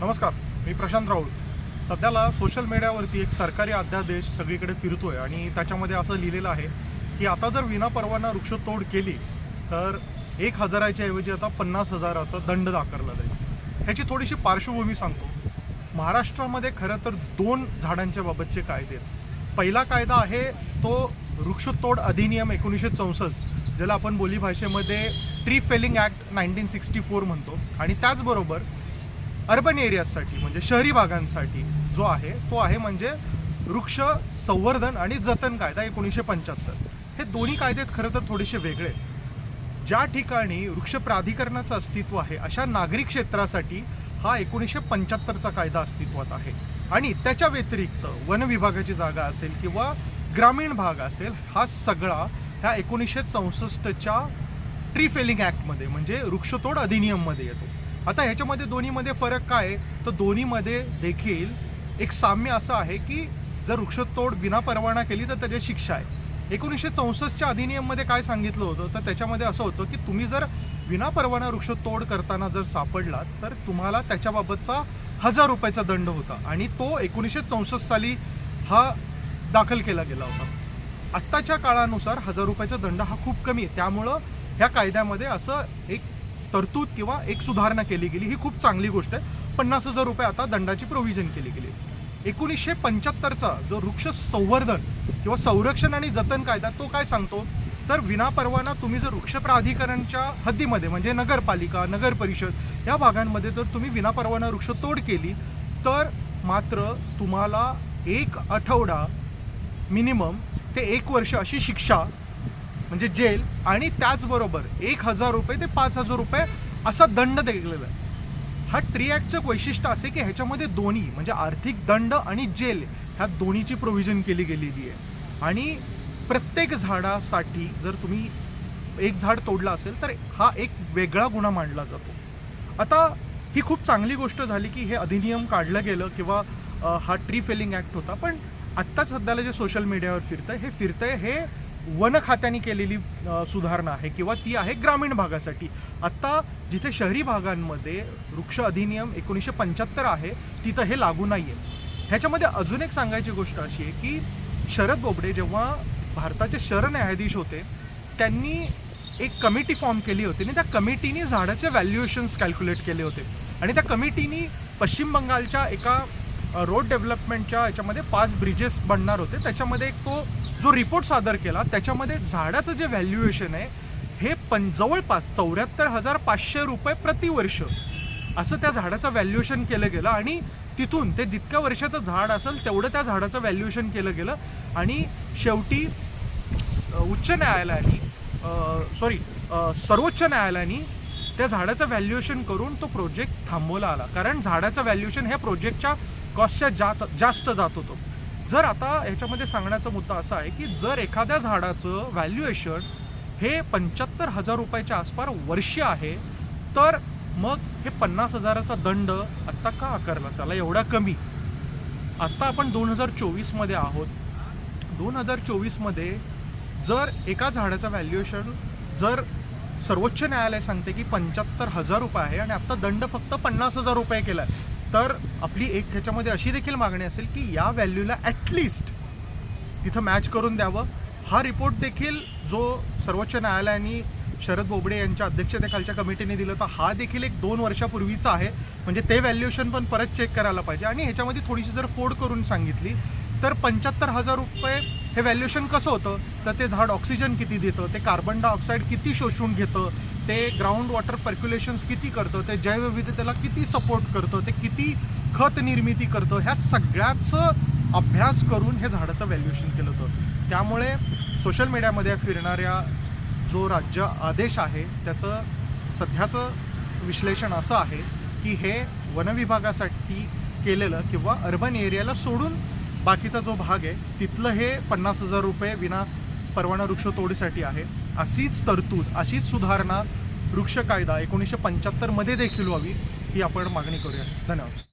नमस्कार मी प्रशांत राऊळ सध्याला सोशल मीडियावरती एक सरकारी अध्यादेश सगळीकडे फिरतो आहे आणि त्याच्यामध्ये असं लिहिलेलं आहे की आता जर विनापरवाना वृक्षतोड केली तर एक हजाराच्या ऐवजी आता पन्नास हजाराचा दंड दाखवला जाईल. ह्याची थोडीशी पार्श्वभूमी सांगतो. महाराष्ट्रामध्ये खरं तर दोन झाडांच्या बाबतचे कायदे आहेत. पहिला कायदा आहे तो वृक्षतोड अधिनियम एकोणीसशे चौसष्ट ज्याला आपण बोली भाषेमध्ये tree felling act nineteen sixty four म्हणतो. आणि त्याचबरोबर अर्बन एरियासाठी म्हणजे शहरी भागांसाठी जो आहे तो आहे म्हणजे वृक्ष संवर्धन आणि जतन कायदा एकोणीसशे पंच्याहत्तर. हे दोन्ही कायदेत खरं तर थोडेसे वेगळे. ज्या ठिकाणी वृक्ष प्राधिकरणाचं अस्तित्व आहे अशा नागरी क्षेत्रासाठी हा एकोणीसशे पंच्याहत्तरचा कायदा अस्तित्वात आहे. आणि त्याच्या व्यतिरिक्त वन विभागाची जागा असेल किंवा ग्रामीण भाग असेल हा सगळा ह्या एकोणीसशे चौसष्टच्या ट्री फेलिंग ॲक्टमध्ये म्हणजे वृक्षतोड अधिनियममध्ये येतो. आता ह्याच्यामध्ये दोन्हीमध्ये फरक काय आहे? तर दोन्हीमध्ये देखील एक साम्य असं आहे की जर वृक्षतोड विना परवाना केली तर त्याची शिक्षा आहे. एकोणीसशे चौसष्टच्या अधिनियममध्ये काय सांगितलं होतं? तर त्याच्यामध्ये असं होतं की तुम्ही जर विना परवाना वृक्षतोड करताना जर सापडलात तर तुम्हाला त्याच्याबाबतचा हजार रुपयाचा दंड होता आणि तो एकोणीसशे चौसष्ट साली हा दाखल केला गेला होता. आत्ताच्या काळानुसार हजार रुपयाचा दंड हा खूप कमी आहे. त्यामुळं ह्या कायद्यामध्ये असं एक तरतूद किंवा एक सुधारणा केली गेली ही खूप चांगली गोष्ट आहे. पन्नास हजार रुपये आता दंडाची प्रोव्हिजन केली गेली. एकोणीसशे पंच्याहत्तरचा जो वृक्ष संवर्धन किंवा संरक्षण आणि जतन कायदा तो काय सांगतो? तर विनापरवाना तुम्ही जर वृक्ष प्राधिकरणच्या हद्दीमध्ये म्हणजे नगरपालिका नगर परिषद या भागांमध्ये जर तुम्ही विनापरवाना वृक्षतोड केली तर मात्र तुम्हाला एक आठवडा मिनिमम ते एक वर्ष अशी शिक्षा म्हणजे जेल आणि त्याचबरोबर एक हजार रुपये ते पाच हजार रुपये असा दंड दिलेला आहे. हा ट्री ॲक्टचं वैशिष्ट्य असे की ह्याच्यामध्ये दोन्ही म्हणजे आर्थिक दंड आणि जेल ह्या दोन्हीची प्रोव्हिजन केली गेलेली आहे. आणि प्रत्येक झाडासाठी जर तुम्ही एक झाड तोडलं असेल तर हा एक वेगळा गुन्हा मांडला जातो. आता ही खूप चांगली गोष्ट झाली की हे अधिनियम काढलं गेलं किंवा हा ट्री फेलिंग ॲक्ट होता पण आत्ता सध्याला जे सोशल मीडियावर फिरतं हे फिरतंय हे वन खात्याने केलेली सुधारणा आहे किंवा ती आहे ग्रामीण भागासाठी. आत्ता जिथे शहरी भागांमध्ये वृक्ष अधिनियम एकोणीसशे पंच्याहत्तर आहे तिथं हे लागू नाही आहे ह्याच्यामध्ये अजून एक सांगायची गोष्ट अशी आहे की शरद बोबडे जेव्हा भारताचे सरन्यायाधीश होते त्यांनी एक कमिटी फॉर्म केली होती आणि त्या कमिटीने झाडाचे व्हॅल्युएशन्स कॅल्क्युलेट केले होते. आणि त्या कमिटीने पश्चिम बंगालच्या एका रोड डेव्हलपमेंटच्या याच्यामध्ये पाच ब्रिजेस बनणार होते. त्याच्यामध्ये एक तो जो रिपोर्ट सादर केला त्याच्यामध्ये झाडाचं जे व्हॅल्युएशन आहे हे पण जवळपास चौऱ्याहत्तर हजार पाचशे रुपये प्रतिवर्ष असं त्या झाडाचं व्हॅल्युएशन केलं गेलं. आणि तिथून ते जितक्या वर्षाचं झाड असेल तेवढं त्या झाडाचं व्हॅल्युएशन केलं गेलं. आणि शेवटी उच्च न्यायालयाने सॉरी सर्वोच्च न्यायालयाने त्या झाडाचं व्हॅल्युएशन करून तो प्रोजेक्ट थांबवला आला. कारण झाडाचं व्हॅल्युएशन ह्या प्रोजेक्टच्या कॉस्टच्या जात जास्त जात होतो. जर आता ह्याच्यामध्ये सांगण्याचा मुद्दा असा आहे की जर एखाद्या झाडाचं व्हॅल्युएशन हे पंच्याहत्तर हजार रुपयाच्या आसपास वर्षी आहे तर मग हे पन्नास हजाराचा दंड आत्ता का आकारला? चला एवढा कमी. आत्ता आपण दोन हजार चोवीसमध्ये आहोत. दोन हजार चोवीसमध्ये जर एका झाडाचं व्हॅल्युएशन जर सर्वोच्च न्यायालय सांगते की पंच्याहत्तर हजार रुपये आहे आणि आत्ता दंड फक्त पन्नास हजार रुपये केला आहे तर आपली एक ह्याच्यामध्ये अशी देखील मागणी असेल की या व्हॅल्यूला ॲटलिस्ट तिथं मॅच करून द्यावं. हा रिपोर्ट देखील जो सर्वोच्च न्यायालयाने शरद बोबडे यांच्या अध्यक्षतेखालच्या कमिटीने दिलं तर हा देखील एक दोन वर्षापूर्वीचा आहे. म्हणजे ते व्हॅल्युएशन पण परत चेक करायला पाहिजे. आणि ह्याच्यामध्ये थोडीशी जर फोड करून सांगितली तर पंच्याहत्तर हजार रुपये हे व्हॅल्युएशन कसं होतं? तर ते झाड ऑक्सिजन किती देतं? ते कार्बन डायऑक्साईड किती शोषून घेतं? ते ग्राउंड वॉटर पर्क्युलेशन्स किती करतं? ते जैवविविधतेला किती सपोर्ट करतं? ते किती खत निर्मिती करतं? ह्या सगळ्याचं अभ्यास करून हे झाडाचं व्हॅल्युएशन केलं होतं. त्यामुळे सोशल मीडियामध्ये फिरणाऱ्या जो राज्य आदेश आहे त्याचं सध्याचं विश्लेषण असं आहे की हे वनविभागासाठी केलेलं किंवा अर्बन एरियाला सोडून बाकीचा जो भाग आहे तिथलं हे पन्नास हजार रुपये विना परवाना वृक्षतोडीसाठी आहे. अशीच तरतूद अशीच सुधारणा वृक्ष कायदा एकोणीसशे पंच्याहत्तरमध्ये देखील व्हावी ही आपण मागणी करूया. धन्यवाद.